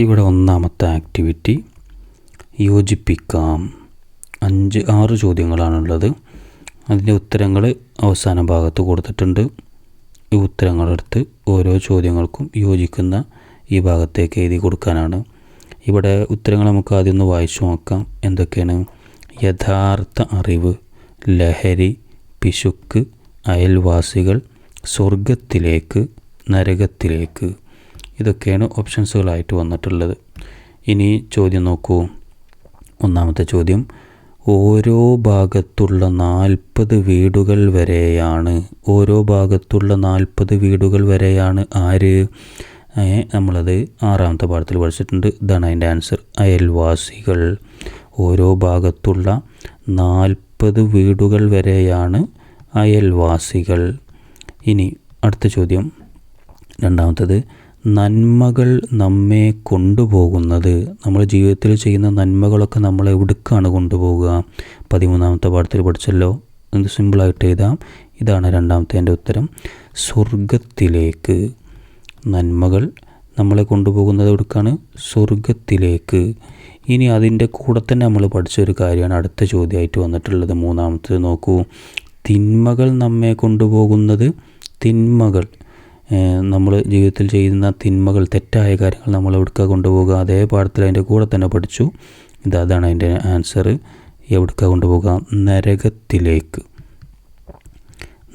ഇവിടെ ഒന്നാമത്തെ ആക്ടിവിറ്റി യോജിപ്പിക്കാം. അഞ്ച് ആറ് ചോദ്യങ്ങളാണുള്ളത്. അതിന്റെ ഉത്തരങ്ങൾ അവസാന ഭാഗത്ത് കൊടുത്തിട്ടുണ്ട്. ഈ ഉത്തരങ്ങളെടുത്ത് ഓരോ ചോദ്യങ്ങൾക്കും യോജിക്കുന്ന ഈ ഭാഗത്തേക്ക് എഴുതി കൊടുക്കാനാണ്. ഇവിടെ ഉത്തരങ്ങൾ നമുക്ക് ആദ്യം ഒന്ന് വായിച്ചു നോക്കാം. എന്തൊക്കെയാണ്? യഥാർത്ഥ അറിവ് ലഹരി പിശുക്ക് അയൽവാസികൾ സ്വർഗത്തിലേക്ക് നരകത്തിലേക്ക്. ഇതൊക്കെയാണ് ഓപ്ഷൻസുകളായിട്ട് വന്നിട്ടുള്ളത്. ഇനി ചോദ്യം നോക്കൂ. ഒന്നാമത്തെ ചോദ്യം. ഓരോ ഭാഗത്തുള്ള നാൽപ്പത് വീടുകൾ വരെയാണ്. ഓരോ ഭാഗത്തുള്ള നാൽപ്പത് വീടുകൾ വരെയാണ് ആര്? നമ്മളത് ആറാമത്തെ പാഠത്തിൽ പഠിച്ചിട്ടുണ്ട്. ഇതാണ് അതിന്റെ ആൻസർ അയൽവാസികൾ. ഓരോ ഭാഗത്തുള്ള നാൽപ്പത് വീടുകൾ വരെയാണ് അയൽവാസികൾ. ഇനി അടുത്ത ചോദ്യം. രണ്ടാമത്തത്. നന്മകൾ നമ്മെ കൊണ്ടുപോകുന്നത്. നമ്മൾ ജീവിതത്തിൽ ചെയ്യുന്ന നന്മകളൊക്കെ നമ്മൾ എവിടേക്കാണ് കൊണ്ടുപോകുക പതിമൂന്നാമത്തെ പാഠത്തിൽ പഠിച്ചല്ലോ. ഇത് സിമ്പിളായിട്ട് എഴുതാം. ഇതാണ് രണ്ടാമത്തെ എന്റെ ഉത്തരം. സ്വർഗത്തിലേക്ക് നന്മകൾ നമ്മളെ കൊണ്ടുപോകുന്നത് എവിടേക്കാണ് സ്വർഗത്തിലേക്ക് ഇനി അതിന്റെ കൂടെ തന്നെ നമ്മൾ പഠിച്ചൊരു കാര്യമാണ് അടുത്ത ചോദ്യമായിട്ട് വന്നിട്ടുള്ളത്. മൂന്നാമത്തത് നോക്കൂ. തിന്മകൾ നമ്മെ കൊണ്ടുപോകുന്നത് തിന്മകൾ. നമ്മൾ ജീവിതത്തിൽ ചെയ്യുന്ന തിന്മകൾ തെറ്റായ കാര്യങ്ങൾ നമ്മൾ എവിടേക്കാ കൊണ്ടുപോകുക? അതേ പാഠത്തിൽ അതിന്റെ കൂടെ തന്നെ പഠിച്ചു. ഇത് അതാണ് അതിന്റെ ആൻസർ എവിടേക്കാ കൊണ്ടുപോകുക? നരകത്തിലേക്ക്.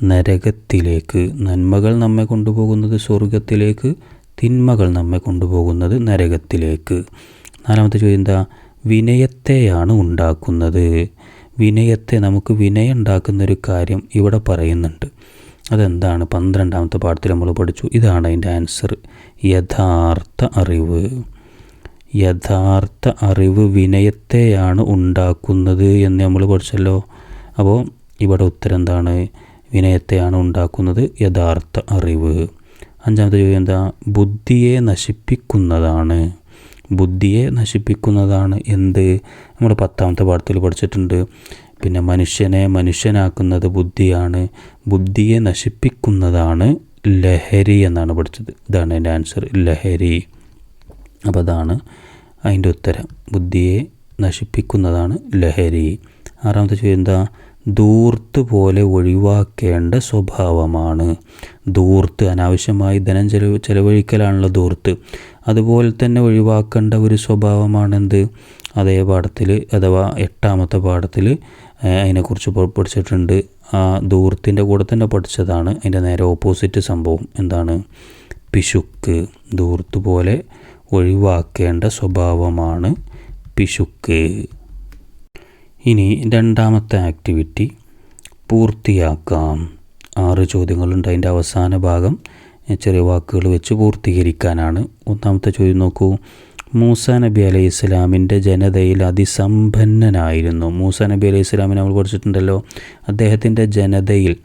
നരകത്തിലേക്ക്. നന്മകൾ നമ്മെ കൊണ്ടുപോകുന്നത് സ്വർഗത്തിലേക്ക് തിന്മകൾ നമ്മെ കൊണ്ടുപോകുന്നത് നരകത്തിലേക്ക്. നാലാമത്തെ ചോദ്യം എന്താ? വിനയത്തെയാണ് ഉണ്ടാക്കുന്നത്. വിനയത്തെ നമുക്ക് വിനയം ഉണ്ടാക്കുന്ന ഒരു കാര്യം ഇവിടെ പറയുന്നുണ്ട്. അതെന്താണ്? പന്ത്രണ്ടാമത്തെ പാഠത്തിൽ നമ്മൾ പഠിച്ചു. ഇതാണ് അതിന്റെ ആൻസർ. യഥാർത്ഥ അറിവ്. യഥാർത്ഥ അറിവ് വിനയത്തെയാണ് ഉണ്ടാക്കുന്നത് എന്ന് നമ്മൾ പഠിച്ചല്ലോ. അപ്പോൾ ഇവിടെ ഉത്തരം എന്താണ്? വിനയത്തെയാണ് ഉണ്ടാക്കുന്നത് യഥാർത്ഥ അറിവ്. അഞ്ചാമത്തെ ചോദ്യം എന്താ? ബുദ്ധിയെ നശിപ്പിക്കുന്നതാണ്. ബുദ്ധിയെ നശിപ്പിക്കുന്നതാണ് എന്ത്? നമ്മൾ പത്താമത്തെ പാഠത്തിൽ പഠിച്ചിട്ടുണ്ട്. പിന്നെ മനുഷ്യനെ മനുഷ്യനാക്കുന്നത് ബുദ്ധിയാണ്. ബുദ്ധിയെ നശിപ്പിക്കുന്നതാണ് ലഹരി എന്നാണ് പഠിച്ചത്. ഇതാണ് എന്റെ ആൻസർ ലഹരി. അപ്പോൾ അതാണ് അതിന്റെ ഉത്തരം. ബുദ്ധിയെ നശിപ്പിക്കുന്നതാണ് ലഹരി. ആറാമത്തെ ചോദ്യം എന്താ? ദൂർത്ത് പോലെ ഒഴിവാക്കേണ്ട സ്വഭാവമാണ്. ദൂർത്ത് അനാവശ്യമായി ധനം ചെലവ് ചെലവഴിക്കലാണല്ലോ ദൂർത്ത് അതുപോലെ തന്നെ ഒഴിവാക്കേണ്ട ഒരു സ്വഭാവമാണെന്ത്? അതേ പാഠത്തിൽ അഥവാ എട്ടാമത്തെ പാഠത്തിൽ അതിനെക്കുറിച്ച് പഠിച്ചിട്ടുണ്ട്. ആ ധൂർത്തിന്റെ കൂടെ തന്നെ പഠിച്ചതാണ്. അതിന്റെ നേരെ ഓപ്പോസിറ്റ് സംഭവം എന്താണ്? പിശുക്ക്. ദൂർത്ത് പോലെ ഒഴിവാക്കേണ്ട സ്വഭാവമാണ് പിശുക്ക്. ഇനി രണ്ടാമത്തെ ആക്ടിവിറ്റി പൂർത്തിയാക്കാം. ആറ് ചോദ്യങ്ങളുണ്ട്. അതിന്റെ അവസാന ഭാഗം ചെറിയ വാക്കുകൾ വെച്ച് പൂർത്തീകരിക്കാനാണ്. ഒന്നാമത്തെ ചോദ്യം നോക്കൂ. മൂസ നബി അലൈഹി ഇസ്ലാമിന്റെ ജനതയിൽ അതിസമ്പന്നനായിരുന്നു. മൂസ നബി അലൈഹി ഇസ്ലാമിനെ നമ്മൾ കുറിച്ചിട്ടുണ്ടല്ലോ അദ്ദേഹത്തിന്റെ ജനതയിൽ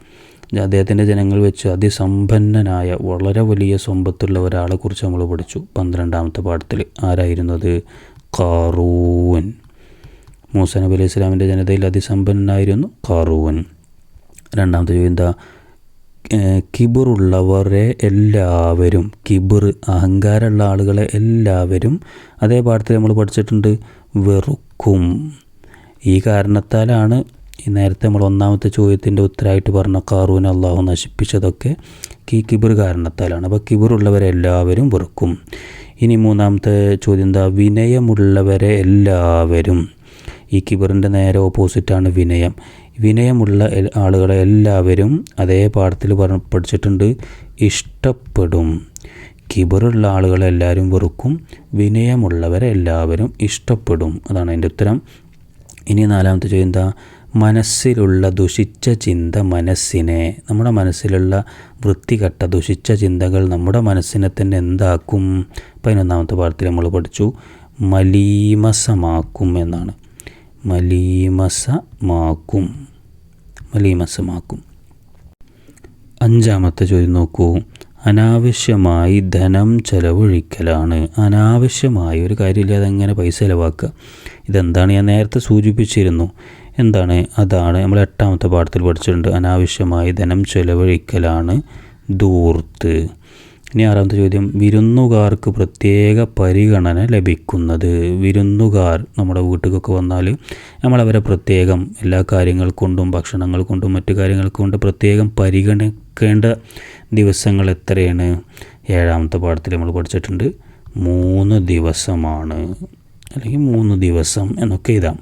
അദ്ദേഹത്തിന്റെ ജനങ്ങൾ വെച്ച് അതിസമ്പന്നനായ വളരെ വലിയ സമ്പത്തുള്ള ഒരാളെ കുറിച്ച് നമ്മൾ പഠിച്ചു. പന്ത്രണ്ടാമത്തെ പാഠത്തിൽ ആരായിരുന്നത്? കാറൂവൻ മൂസ നബി അലൈഹി ഇസ്ലാമിന്റെ ജനതയിൽ അതിസമ്പന്നനായിരുന്നു കാറൂവൻ രണ്ടാമത്തെ ചോദ്യം എന്താ? കിബറുള്ളവരെ എല്ലാവരും കിബിർ അഹങ്കാരമുള്ള ആളുകളെ എല്ലാവരും അതേ പാഠത്തിൽ നമ്മൾ പഠിച്ചിട്ടുണ്ട് വെറുക്കും. ഈ കാരണത്താലാണ് നേരത്തെ നമ്മൾ ഒന്നാമത്തെ ചോദ്യത്തിന്റെ ഉത്തരമായിട്ട് പറഞ്ഞ കാറൂൻ അള്ളാഹു നശിപ്പിച്ചതൊക്കെ ഈ കിബർ കാരണത്താലാണ്. അപ്പോൾ കിബറുള്ളവരെ എല്ലാവരും വെറുക്കും. ഇനി മൂന്നാമത്തെ ചോദ്യം എന്താ? വിനയമുള്ളവരെ എല്ലാവരും. ഈ കിബറിന്റെ നേരെ ഓപ്പോസിറ്റാണ് വിനയം. വിനയമുള്ള ആളുകളെ എല്ലാവരും അതേ പാഠത്തിൽ പറഞ്ഞ പഠിച്ചിട്ടുണ്ട്. ഇഷ്ടപ്പെടും. കിബറുള്ള ആളുകളെ എല്ലാവരും വെറുക്കും. വിനയമുള്ളവരെ എല്ലാവരും ഇഷ്ടപ്പെടും. അതാണ് അതിന്റെ ഉത്തരം. ഇനി നാലാമത്തെ ചോദ്യം എന്താ? മനസ്സിലുള്ള ദുഷിച്ച ചിന്ത മനസ്സിനെ. നമ്മുടെ മനസ്സിലുള്ള വൃത്തികെട്ട ദുഷിച്ച ചിന്തകൾ നമ്മുടെ മനസ്സിനെ തന്നെ എന്താക്കും? പതിനൊന്നാമത്തെ പാഠത്തിൽ നമ്മൾ പഠിച്ചു. മലീമസമാക്കും എന്നാണ്. മലീമസമാക്കും. മലീമസമാക്കും. അഞ്ചാമത്തെ ചോദ്യം നോക്കൂ. അനാവശ്യമായി ധനം ചെലവഴിക്കലാണ്. അനാവശ്യമായി ഒരു കാര്യമില്ലാതെ എങ്ങനെ പൈസ ചിലവാക്കുക? ഇതെന്താണ് ഞാൻ നേരത്തെ സൂചിപ്പിച്ചിരുന്നു. എന്താണ്? അതാണ് നമ്മൾ എട്ടാമത്തെ പാഠത്തിൽ പഠിച്ചിട്ടുണ്ട്. അനാവശ്യമായി ധനം ചെലവഴിക്കലാണ് ദൂർത്ത് ഇനി ആറാമത്തെ ചോദ്യം. വിരുന്നുകാർക്ക് പ്രത്യേക പരിഗണന ലഭിക്കുന്നത്. വിരുന്നുകാർ നമ്മുടെ വീട്ടിലൊക്കെ വന്നാൽ നമ്മളവരെ പ്രത്യേകം എല്ലാ കാര്യങ്ങൾ കൊണ്ടും ഭക്ഷണങ്ങൾ കൊണ്ടും മറ്റു കാര്യങ്ങൾ കൊണ്ട് പ്രത്യേകം പരിഗണിക്കേണ്ട ദിവസങ്ങൾ എത്രയാണ്? ഏഴാമത്തെ പാഠത്തിൽ നമ്മൾ പഠിച്ചിട്ടുണ്ട്. മൂന്ന് ദിവസമാണ്. അല്ലെങ്കിൽ മൂന്ന് ദിവസം എന്നൊക്കെ ഇതാം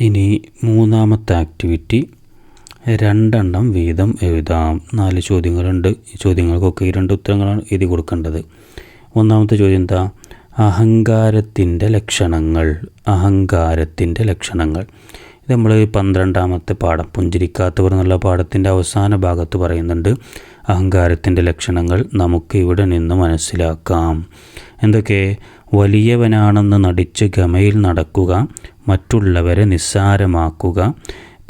ഇനി മൂന്നാമത്തെ ആക്ടിവിറ്റി രണ്ടെണ്ണം വീതം എഴുതാം. നാല് ചോദ്യങ്ങളുണ്ട്. ഈ ചോദ്യങ്ങൾക്കൊക്കെ ഈ രണ്ട് ഉത്തരങ്ങളാണ് എഴുതി കൊടുക്കേണ്ടത്. ഒന്നാമത്തെ ചോദ്യം എന്താ? അഹങ്കാരത്തിന്റെ ലക്ഷണങ്ങൾ. അഹങ്കാരത്തിന്റെ ലക്ഷണങ്ങൾ. ഇത് നമ്മൾ പന്ത്രണ്ടാമത്തെ പാഠം. പുഞ്ചിരിക്കാത്തവർ എന്നുള്ള പാഠത്തിന്റെ അവസാന ഭാഗത്ത് പറയുന്നുണ്ട്. അഹങ്കാരത്തിന്റെ ലക്ഷണങ്ങൾ നമുക്ക് ഇവിടെ നിന്ന് മനസ്സിലാക്കാം. എന്തൊക്കെ? വലിയവനാണെന്ന് നടിച്ച് ഗമയിൽ നടക്കുക മറ്റുള്ളവരെ നിസ്സാരമാക്കുക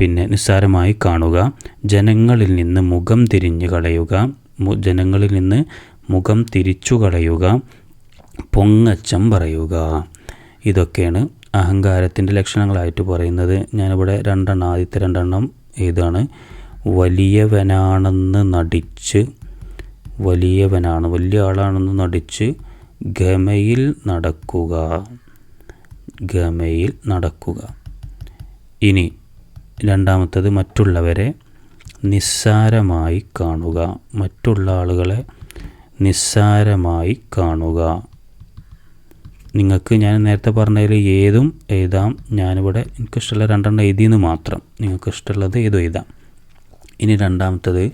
പിന്നെ നിസ്സാരമായി കാണുക. ജനങ്ങളിൽ നിന്ന് മുഖം തിരിഞ്ഞു കളയുക. ജനങ്ങളിൽ നിന്ന് മുഖം തിരിച്ചു കളയുക. പൊങ്ങച്ചം പറയുക. ഇതൊക്കെയാണ് അഹങ്കാരത്തിന്റെ ലക്ഷണങ്ങളായിട്ട് പറയുന്നത്. ഞാനിവിടെ രണ്ടെണ്ണം ആദ്യത്തെ രണ്ടെണ്ണം ഏതാണ് വലിയവനാണെന്ന് നടിച്ച് വലിയവനാണ് വലിയ ആളാണെന്ന് നടിച്ച് ഗമയിൽ നടക്കുക. ഗമയിൽ നടക്കുക. ഇനി രണ്ടാമത്തത് മറ്റുള്ളവരെ നിസ്സാരമായി കാണുക. മറ്റുള്ള ആളുകളെ നിസ്സാരമായി കാണുക. നിങ്ങൾക്ക് ഞാൻ നേരത്തെ പറഞ്ഞതിൽ ഏതും എഴുതാം. ഞാനിവിടെ എനിക്കിഷ്ടമുള്ള രണ്ടെണ്ണം എഴുതിയെന്ന് മാത്രം. നിങ്ങൾക്ക് ഇഷ്ടമുള്ളത് ഏതും എഴുതാം. ഇനി രണ്ടാമത്തത്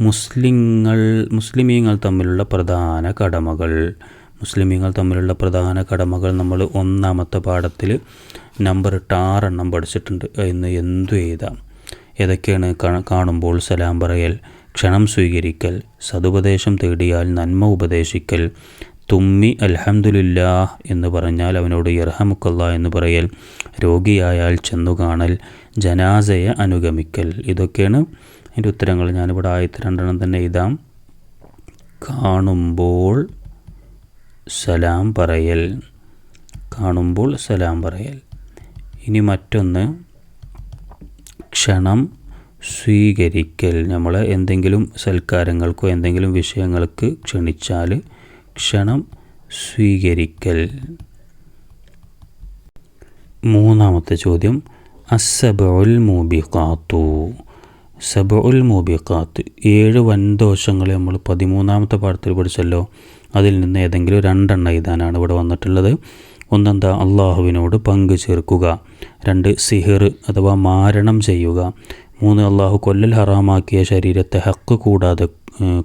മുസ്ലിങ്ങൾ മുസ്ലിമീങ്ങൾ തമ്മിലുള്ള പ്രധാന കടമകൾ. മുസ്ലിമീങ്ങൾ തമ്മിലുള്ള പ്രധാന കടമകൾ നമ്മൾ ഒന്നാമത്തെ പാഠത്തിൽ നമ്പർ ഇട്ട് ആറെണ്ണം പഠിച്ചിട്ടുണ്ട്. ഇന്ന് എന്തു എഴുതാം? ഏതൊക്കെയാണ് കാണുമ്പോൾ സലാം പറയൽ ക്ഷണം സ്വീകരിക്കൽ സതുപദേശം തേടിയാൽ നന്മ ഉപദേശിക്കൽ തുമ്മി അൽഹംദുലില്ലാ എന്ന് പറഞ്ഞാൽ അവനോട് ഇർഹമുക്കല്ല എന്ന് പറയൽ രോഗിയായാൽ ചെന്നു കാണൽ ജനാസയെ അനുഗമിക്കൽ. ഇതൊക്കെയാണ് അതിന്റെ ഉത്തരങ്ങൾ. ഞാനിവിടെ ആയിരത്തി രണ്ടെണ്ണം തന്നെ എഴുതാം. കാണുമ്പോൾ സലാം പറയൽ. കാണുമ്പോൾ സലാം പറയൽ. ഇനി മറ്റൊന്ന് ക്ഷണം സ്വീകരിക്കൽ. നമ്മൾ എന്തെങ്കിലും സൽക്കാരങ്ങൾക്കോ എന്തെങ്കിലും വിഷയങ്ങൾക്ക് ക്ഷണിച്ചാൽ ക്ഷണം സ്വീകരിക്കൽ. മൂന്നാമത്തെ ചോദ്യം അസബുൽ മൂബിഖാത്തു. സബുൽ മൂബിഖാത്ത് ഏഴ് വൻദോഷങ്ങളെ നമ്മൾ പതിമൂന്നാമത്തെ പാഠത്തിൽ പഠിച്ചല്ലോ. അതിൽ നിന്ന് ഏതെങ്കിലും രണ്ടെണ്ണം എഴുതാനാണ് ഇവിടെ വന്നിട്ടുള്ളത്. ഒന്നെന്താ? അള്ളാഹുവിനോട് പങ്കു ചേർക്കുക. രണ്ട് സിഹിർ അഥവാ മാരണം ചെയ്യുക. മൂന്ന് അള്ളാഹു കൊല്ലൽ ഹറാമാക്കിയ ശരീരത്തെ ഹക്ക് കൂടാതെ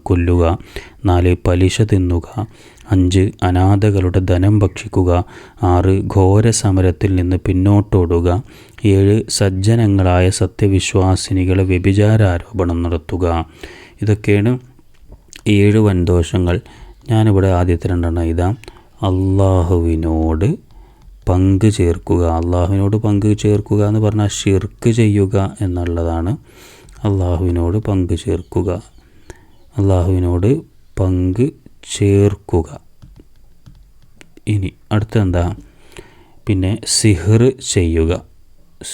കൊല്ലുക. നാല് പലിശ തിന്നുക. അഞ്ച് അനാഥകളുടെ ധനം ഭക്ഷിക്കുക. ആറ് ഘോര സമരത്തിൽ നിന്ന് പിന്നോട്ടോടുക. ഏഴ് സജ്ജനങ്ങളായ സത്യവിശ്വാസിനികളെ വ്യഭിചാരാരോപണം നടത്തുക. ഇതൊക്കെയാണ് ഏഴ് വൻദോഷങ്ങൾ. ഞാനിവിടെ ആദ്യത്തെ രണ്ടെണ്ണം ഇതാ അള്ളാഹുവിനോട് പങ്ക് ചേർക്കുക. അള്ളാഹുവിനോട് പങ്ക് ചേർക്കുക എന്ന് പറഞ്ഞാൽ ഷിർക്ക് ചെയ്യുക എന്നുള്ളതാണ്. അള്ളാഹുവിനോട് പങ്ക് ചേർക്കുക. അള്ളാഹുവിനോട് പങ്ക് ചേർക്കുക. ഇനി അടുത്തെന്താ പിന്നെ സിഹർ ചെയ്യുക.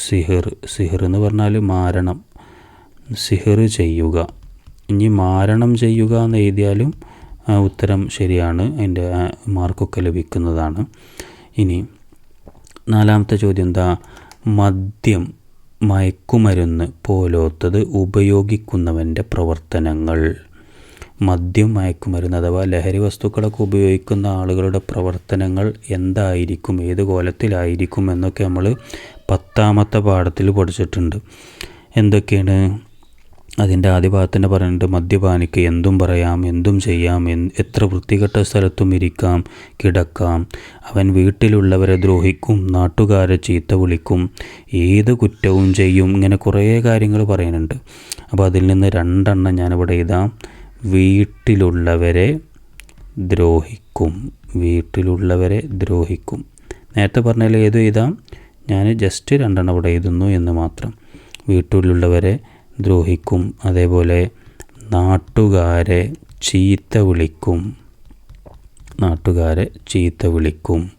സിഹർ സിഹർ എന്ന് പറഞ്ഞാൽ മാരണം. സിഹർ ചെയ്യുക. ഇനി മാരണം ചെയ്യുക എന്ന് എഴുതിയാലും ഉത്തരം ശരിയാണ്. അതിന്റെ മാർക്കൊക്കെ ലഭിക്കുന്നതാണ്. ഇനി നാലാമത്തെ ചോദ്യം എന്താ? മദ്യം മയക്കുമരുന്ന് പോലോത്തത് ഉപയോഗിക്കുന്നവന്റെ പ്രവർത്തനങ്ങൾ. മദ്യം മയക്കുമരുന്ന് അഥവാ ലഹരി വസ്തുക്കളൊക്കെ ഉപയോഗിക്കുന്ന ആളുകളുടെ പ്രവർത്തനങ്ങൾ എന്തായിരിക്കും? ഏത് കോലത്തിലായിരിക്കും? എന്നൊക്കെ നമ്മൾ പത്താമത്തെ പാഠത്തിൽ പഠിച്ചിട്ടുണ്ട്. എന്തൊക്കെയാണ്? അതിന്റെ ആദ്യ ഭാഗത്ത് തന്നെ പറയുന്നുണ്ട് മദ്യപാനിക്ക് എന്തും പറയാം എന്തും ചെയ്യാം എത്ര വൃത്തികെട്ട സ്ഥലത്തും ഇരിക്കാം കിടക്കാം. അവൻ വീട്ടിലുള്ളവരെ ദ്രോഹിക്കും നാട്ടുകാരെ ചീത്ത വിളിക്കും ഏത് കുറ്റവും ചെയ്യും ഇങ്ങനെ കുറേ കാര്യങ്ങൾ പറയുന്നുണ്ട്. അപ്പോൾ അതിൽ നിന്ന് രണ്ടെണ്ണം ഞാനിവിടെ എഴുതാം വീട്ടിലുള്ളവരെ ദ്രോഹിക്കും വീട്ടിലുള്ളവരെ ദ്രോഹിക്കും. നേരത്തെ പറഞ്ഞാൽ ഏത് എഴുതാം ഞാൻ ജസ്റ്റ് രണ്ടെണ്ണം ഇവിടെ എഴുതുന്നു എന്ന് മാത്രം. വീട്ടിലുള്ളവരെ ദ്രോഹിക്കും. അതേപോലെ നാട്ടുകാരെ ചീത്ത വിളിക്കും. നാട്ടുകാരെ ചീത്ത വിളിക്കും.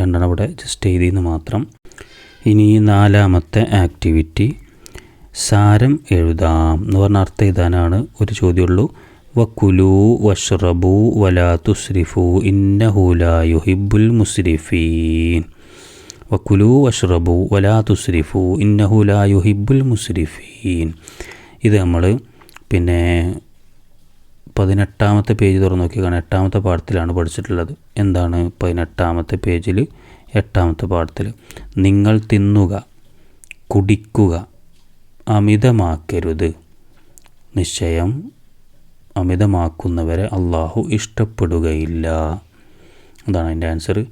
രണ്ടെണ്ണം ഇവിടെ ജസ്റ്റ് എഴുതിയെന്ന് മാത്രം. ഇനി നാലാമത്തെ ആക്ടിവിറ്റി സാരം എഴുതാം എന്ന് പറഞ്ഞ അർത്ഥം എഴുതാനാണ് ഒരു ചോദ്യമുള്ളൂ. വക്കുലു വഷ്റബു വലാ തുസ്രിഫു ഇന്നഹു ലാ യുഹിബ്ബുൽ മുസ്രിഫീൻ. വക്കുലു വഷ്റബു വലാ തുസ്രിഫു ഇന്നഹു ലാ യുഹിബുൽ മുസ്രിഫീൻ. ഇത് നമ്മൾ പിന്നെ പതിനെട്ടാമത്തെ പേജ് തുറന്നു നോക്കിയാണ് എട്ടാമത്തെ പാഠത്തിലാണ് പഠിച്ചിട്ടുള്ളത്. എന്താണ് പതിനെട്ടാമത്തെ പേജിൽ എട്ടാമത്തെ പാഠത്തിൽ നിങ്ങൾ തിന്നുക കുടിക്കുക അമിതമാക്കരുത്. നിശ്ചയം അമിതമാക്കുന്നവരെ അള്ളാഹു ഇഷ്ടപ്പെടുകയില്ല. അതാണ് അതിന്റെ ആൻസർ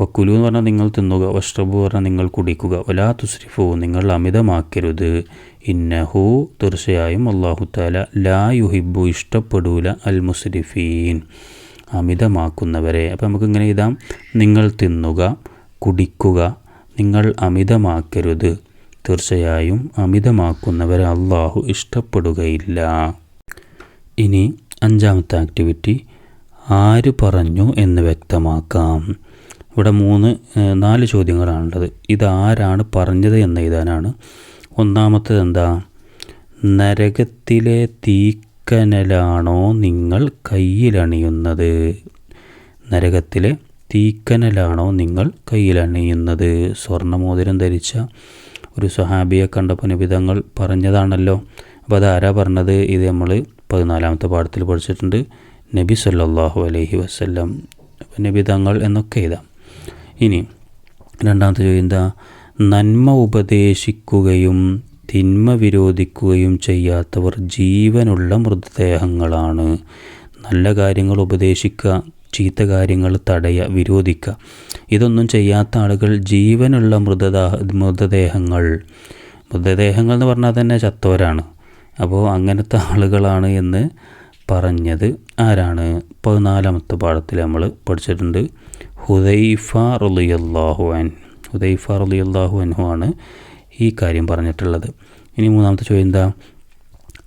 വക്കുലു എന്ന് പറഞ്ഞാൽ നിങ്ങൾ തിന്നുക വഷ്റബു പറഞ്ഞാൽ നിങ്ങൾ കുടിക്കുക. ഒലാ തുസ്രിഫു നിങ്ങൾ അമിതമാക്കരുത്. ഇന്നഹു തീർച്ചയായും അള്ളാഹു താല ലാ യുഹിബു ഇഷ്ടപ്പെടൂല. അൽ മുസ്രിഫീൻ അമിതമാക്കുന്നവരെ. അപ്പം നമുക്ക് ഇങ്ങനെ എഴുതാം. നിങ്ങൾ തിന്നുക കുടിക്കുക നിങ്ങൾ അമിതമാക്കരുത്. തീർച്ചയായും അമിതമാക്കുന്നവരെ അള്ളാഹു ഇഷ്ടപ്പെടുകയില്ല. ഇനി അഞ്ചാമത്തെ ആക്ടിവിറ്റി ആര് പറഞ്ഞു എന്ന് വ്യക്തമാക്കാം. ഇവിടെ മൂന്ന് നാല് ചോദ്യങ്ങളാണുള്ളത്. ഇതാരാണ് പറഞ്ഞത് എന്ന് എഴുതാനാണ്. ഒന്നാമത്തത് എന്താ നരകത്തിലെ തീക്കനലാണോ നിങ്ങൾ കയ്യിലണിയുന്നത്? നരകത്തിലെ തീക്കനലാണോ നിങ്ങൾ കയ്യിലണിയുന്നത്? സ്വർണമോതിരം ധരിച്ച ഒരു സുഹാബിയെ കണ്ടപ്പോൾ നിബിതങ്ങൾ പറഞ്ഞതാണല്ലോ. അപ്പോൾ അതാരാ പറഞ്ഞത്? ഇത് നമ്മൾ പതിനാലാമത്തെ പാഠത്തിൽ പഠിച്ചിട്ടുണ്ട്. നബി സല്ലാഹു അലൈഹി വസല്ലം. നിബിതങ്ങൾ എന്നൊക്കെ എഴുതാം. ഇനി രണ്ടാമത്തെ ചോദ്യം എന്താ? നന്മ ഉപദേശിക്കുകയും തിന്മ വിരോധിക്കുകയും ചെയ്യാത്തവർ ജീവനുള്ള മൃതദേഹങ്ങളാണ്. നല്ല കാര്യങ്ങൾ ഉപദേശിക്കുക ചീത്ത കാര്യങ്ങൾ തടയുക വിരോധിക്കുക. ഇതൊന്നും ചെയ്യാത്ത ആളുകൾ ജീവനുള്ള മൃതദേഹ മൃതദേഹങ്ങൾ. മൃതദേഹങ്ങൾ എന്ന് പറഞ്ഞാൽ തന്നെ ചത്തവരാണ്. അപ്പോൾ അങ്ങനത്തെ ആളുകളാണ് എന്ന് പറഞ്ഞത് ആരാണ്? പതിനാലാമത്തെ പാഠത്തിൽ നമ്മൾ പഠിച്ചിട്ടുണ്ട്. ഹുദൈഫ റളിയല്ലാഹു അൻ ഹുദൈഫ റളിയല്ലാഹു അൻഹു ആണ് ഈ കാര്യം പറഞ്ഞിട്ടുള്ളത്. ഇനി മൂന്നാമത്തെ ചോദ്യം എന്താ?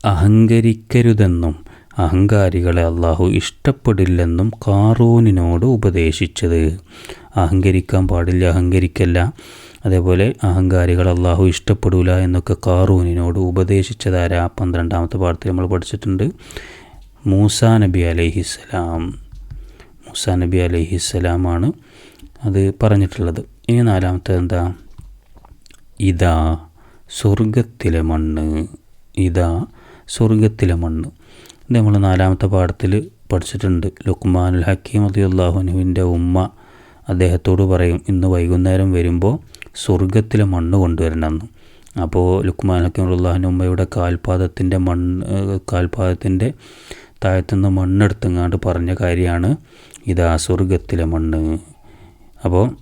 അഹങ്കരിക്കരുതെന്നും അഹങ്കാരികളെ അള്ളാഹു ഇഷ്ടപ്പെടില്ലെന്നും കാറൂനിനോട് ഉപദേശിച്ചത്. അഹങ്കരിക്കാൻ പാടില്ല അഹങ്കരിക്കല്ല. അതേപോലെ അഹങ്കാരികൾ അള്ളാഹു ഇഷ്ടപ്പെടില്ല എന്നൊക്കെ കാറൂനിനോട് ഉപദേശിച്ചതാരാ? പന്ത്രണ്ടാമത്തെ പാഠത്തിൽ നമ്മൾ പഠിച്ചിട്ടുണ്ട്. മൂസാ നബി അലൈഹിസ്സലാം. മൂസാ നബി അലൈഹിസ്സലാമാണ് അത് പറഞ്ഞിട്ടുള്ളത്. ഇനി നാലാമത്തെ എന്താ? ഇതാ സ്വർഗത്തിലെ മണ്ണ്. ഇതാ സ്വർഗത്തിലെ മണ്ണ്. ഇത് നമ്മൾ നാലാമത്തെ പാഠത്തിൽ പഠിച്ചിട്ടുണ്ട്. ലുക്മാനുൽ ഹക്കീം അള്ളാഹുനുവിന്റെ ഉമ്മ അദ്ദേഹത്തോട് പറയും ഇന്ന് വൈകുന്നേരം വരുമ്പോൾ സ്വർഗത്തിലെ മണ്ണ് കൊണ്ടുവരണമെന്ന് അപ്പോൾ ലുക്മാൻ ഹക്കീം അള്ളാഹുന്റെ ഉമ്മയുടെ കാൽപാദത്തിന്റെ മണ്ണ് കാൽപാദത്തിന്റെ താഴത്തുനിന്ന് മണ്ണെടുത്തങ്ങാണ്ട് പറഞ്ഞ കാര്യമാണ്. ഇതാ സ്വർഗത്തിലെ മണ്ണ്. അപ്പോൾ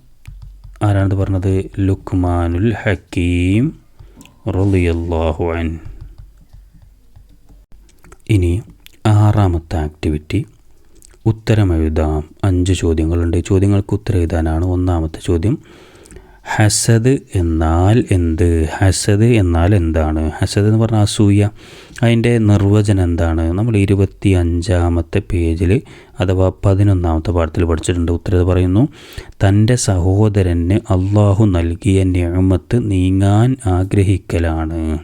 ആരാണിത് പറഞ്ഞത്? ലുക്മാനുൽ ഹക്കീം റളിയല്ലാഹു അൻ ഇനി ആറാമത്തെ ആക്ടിവിറ്റി. ഉത്തരം എഴുതാം. അഞ്ച് ചോദ്യങ്ങളുണ്ട്. ചോദ്യങ്ങൾക്ക് ഉത്തരം എഴുതാനാണ് ഒന്നാമത്തെ ചോദ്യം. ഹസദ് എന്നാൽ എന്ത്? ഹസദ് എന്നാൽ എന്താണ്? ഹസദ് എന്ന് പറഞ്ഞാൽ അസൂയ. അതിന്റെ നിർവചനം എന്താണ്? നമ്മൾ ഇരുപത്തി അഞ്ചാമത്തെ പേജിൽ അഥവാ പതിനൊന്നാമത്തെ പാഠത്തിൽ പഠിച്ചിട്ടുണ്ട്. ഉത്തരത് പറയുന്നു തന്റെ സഹോദരന് അള്ളാഹു നൽകിയ ഞമത്ത് നീങ്ങാൻ ആഗ്രഹിക്കലാണ്.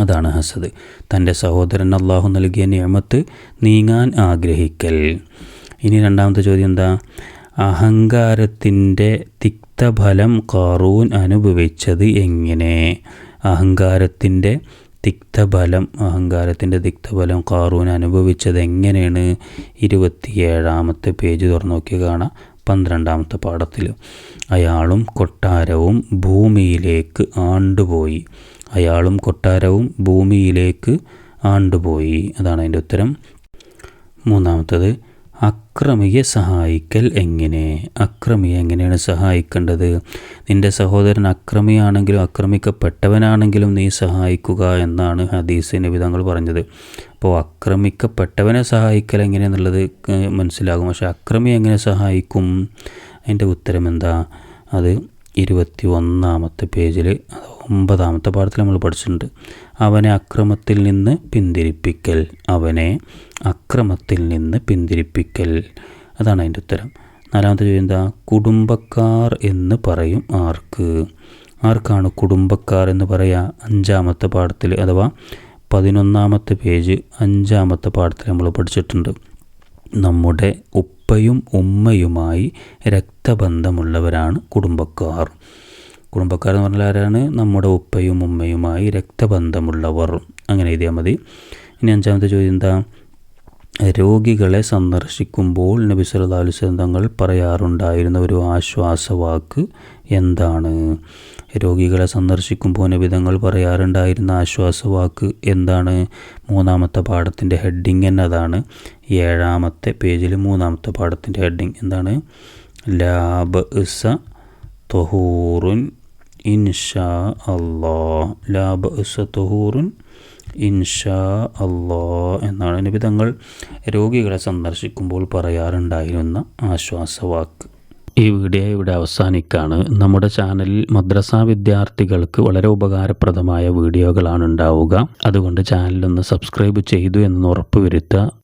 അതാണ് ഹസദ്. തന്റെ സഹോദരൻ അള്ളാഹു നൽകിയ നിയമത്ത് നീങ്ങാൻ ആഗ്രഹിക്കൽ. ഇനി രണ്ടാമത്തെ ചോദ്യം എന്താ? അഹങ്കാരത്തിന്റെ തിക്തഫലം കാറൂൻ അനുഭവിച്ചത് എങ്ങനെ? അഹങ്കാരത്തിന്റെ തിക്തഫലം അഹങ്കാരത്തിന്റെ തിക്തഫലം കാറൂൻ അനുഭവിച്ചത് എങ്ങനെയാണ്? ഇരുപത്തിയേഴാമത്തെ പേജ് തുറന്നു നോക്കി കാണാം പന്ത്രണ്ടാമത്തെ പാഠത്തിൽ. അയാളും കൊട്ടാരവും ഭൂമിയിലേക്ക് ആണ്ടുപോയി. അയാളും കൊട്ടാരവും ഭൂമിയിലേക്ക് ആണ്ടുപോയി. അതാണ് അതിന്റെ ഉത്തരം. മൂന്നാമത്തത് അക്രമിയെ സഹായിക്കൽ എങ്ങനെ? അക്രമിയെ എങ്ങനെയാണ് സഹായിക്കേണ്ടത്? നിന്റെ സഹോദരൻ അക്രമിയാണെങ്കിലും ആക്രമിക്കപ്പെട്ടവനാണെങ്കിലും നീ സഹായിക്കുക എന്നാണ് ഹദീസ് നബിതങ്ങൾ പറഞ്ഞത്. അപ്പോൾ ആക്രമിക്കപ്പെട്ടവനെ സഹായിക്കൽ എങ്ങനെയെന്നുള്ളത് മനസ്സിലാകും. പക്ഷെ അക്രമി എങ്ങനെ സഹായിക്കും? അതിന്റെ ഉത്തരം എന്താ അത് ഇരുപത്തി ഒന്നാമത്തെ പേജിൽ ഒമ്പതാമത്തെ പാഠത്തിൽ നമ്മൾ പഠിച്ചിട്ടുണ്ട്. അവനെ അക്രമത്തിൽ നിന്ന് പിന്തിരിപ്പിക്കൽ. അവനെ അക്രമത്തിൽ നിന്ന് പിന്തിരിപ്പിക്കൽ. അതാണ് അതിന്റെ ഉത്തരം. നാലാമത്തെ ചോദ്യം എന്താ? കുടുംബക്കാർ എന്ന് പറയും ആർക്ക്? ആർക്കാണ് കുടുംബക്കാർ എന്ന് പറയുക അഞ്ചാമത്തെ പാഠത്തിൽ അഥവാ പതിനൊന്നാമത്തെ പേജ് അഞ്ചാമത്തെ പാഠത്തിൽ നമ്മൾ പഠിച്ചിട്ടുണ്ട്. നമ്മുടെ ഉപ്പയും ഉമ്മയുമായി രക്തബന്ധമുള്ളവരാണ് കുടുംബക്കാർ. കുടുംബക്കാർ എന്ന് പറഞ്ഞാൽ ആരാണ്? നമ്മുടെ ഉപ്പയും ഉമ്മയുമായി രക്തബന്ധമുള്ളവർ. അങ്ങനെ എഴുതിയാൽ മതി. ഇനി അഞ്ചാമത്തെ ചോദ്യം എന്താ? രോഗികളെ സന്ദർശിക്കുമ്പോൾ നബി അലൈഹി തങ്ങൾ പറയാറുണ്ടായിരുന്ന ഒരു ആശ്വാസവാക്ക് എന്താണ്? രോഗികളെ സന്ദർശിക്കുമ്പോൾ നബിതങ്ങൾ പറയാറുണ്ടായിരുന്ന ആശ്വാസവാക്ക് എന്താണ്? മൂന്നാമത്തെ പാഠത്തിന്റെ ഹെഡിങ് എന്നതാണ്. ഏഴാമത്തെ പേജിൽ മൂന്നാമത്തെ പാഠത്തിന്റെ ഹെഡിങ് എന്താണ്? ലാബ് ഇസ തൊഹൂറുൻ ഇൻഷാ അള്ളാ ലാബ് തൊഹൂറുൻ ഇൻഷാ അള്ളാ എന്നാണ് നബി തങ്ങൾ രോഗികളെ സന്ദർശിക്കുമ്പോൾ പറയാറുണ്ടായിരുന്ന ആശ്വാസവാക്ക്. ഈ വീഡിയോ ഇവിടെ അവസാനിക്കാണ്. നമ്മുടെ ചാനലിൽ മദ്രസ വിദ്യാർത്ഥികൾക്ക് വളരെ ഉപകാരപ്രദമായ വീഡിയോകളാണ് ഉണ്ടാവുക. അതുകൊണ്ട് ചാനലൊന്ന് സബ്സ്ക്രൈബ് ചെയ്തു എന്ന് ഉറപ്പുവരുത്തുക.